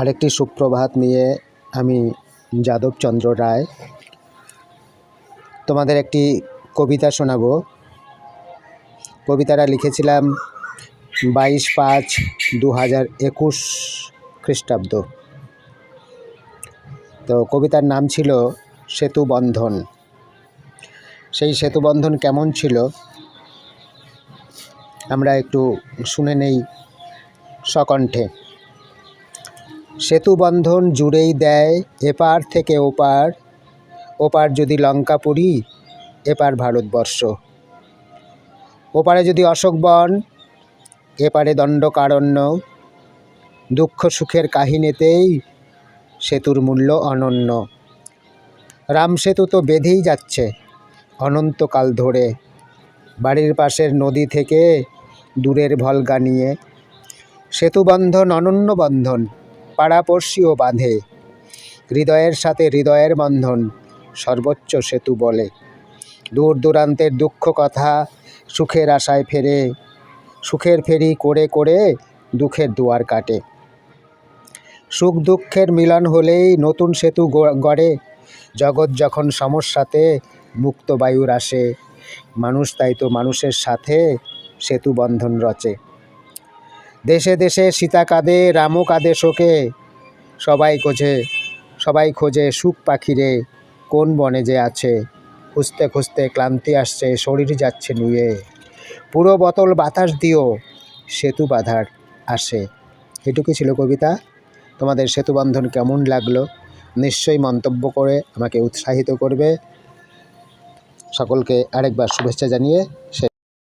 আরেকটি সুপ্রভাত নিয়ে আমি যাদবচন্দ্র রায় তোমাদের একটি কবিতা শোনাবো। কবিতাটা লিখেছিলাম বাইশ পাঁচ দু হাজার একুশ খ্রিস্টাব্দ। তো কবিতার নাম ছিল সেতু বন্ধন। সেই সেতু বন্ধন কেমন ছিল? আমরা একটু শুনে নেই সকণ্ঠে। সেতু বন্ধন জুড়েই দেয়, এপার থেকে ওপার ওপার যদি লঙ্কা লঙ্কাপুরী, এপার ভারতবর্ষ। ওপারে যদি অশোক বন, এপারে দণ্ডকারণ্য। দুঃখ সুখের কাহিনীতেই সেতুর মূল্য অনন্য। রাম সেতু তো বেঁধেই যাচ্ছে অনন্তকাল ধরে। বাড়ির পাশের নদী থেকে দূরের ভলগা নিয়ে। সেতুবন্ধন অনন্য বন্ধন। পাড়াপড়শিও বাঁধে। হৃদয়ের সাথে হৃদয়ের বন্ধন, সর্বোচ্চ সেতু বলে। দূর দূরান্তের দুঃখ কথা সুখের আশায় ফেরে, সুখের ফেরি করে করে দুঃখের দুয়ার কাটে। সুখ দুঃখের মিলন হলেই নতুন সেতু গড়ে। জগৎ যখন সমস্যাতে মুক্ত বায়ুর আসে, মানুষ তাই তো মানুষের সাথে সেতু বন্ধন রচে। দেশে দেশে সীতা কাঁদে, রামও কাঁদে শোকে। সবাই খোঁজে সবাই খোঁজে সুখ পাখিরে, কোন বনে যে আছে। খুঁজতে খুঁজতে ক্লান্তি আসছে, শরীর যাচ্ছে নুয়ে। পুরো বোতল বাতাস দিও, সেতু বাঁধার আসে। এটুকু ছিল কবিতা। তোমাদের সেতু বন্ধন কেমন লাগল? নিশ্চয়ই মন্তব্য করে আমাকে উৎসাহিত করবে। সকলকে আরেকবার শুভেচ্ছা জানিয়ে শেষ